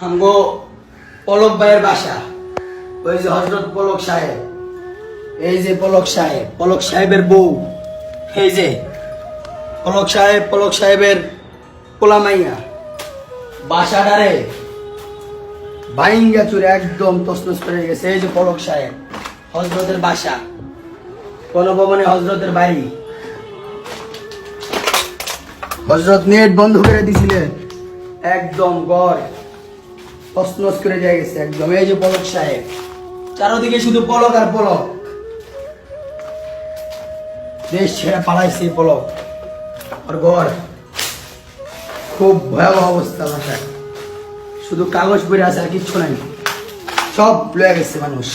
আমগো পলক ভাইয়ের বাসা। ওই যে হজরত পলক সাহেব। এই যে পলক সাহেব, পলক সাহেবের বউ। এই যে পলক সাহেব, পলক সাহেবের পোলামাইয়া। বাসাটারে বাইঙ্গা চুরে একদম তসনস করে গেছে। এই যে পলক সাহেব, হজরতের বাসা। গণভবনে হজরতের বাড়ি। হজরত নেট বন্ধ করে দিছিলেন। একদম গড়। তসনস করে যায় গেছে একদম। এই যে পলক সাহেব, চারোদিকে শুধু পলক আর পলক। দেশ ছেড়ে পালাইছে পলক। আর ঘর, খুব ভয়াবহ অবস্থা শুধু কাগজ পড়ে আছে আর কিচ্ছু নাই। সব লয়ে গেছে মানুষ।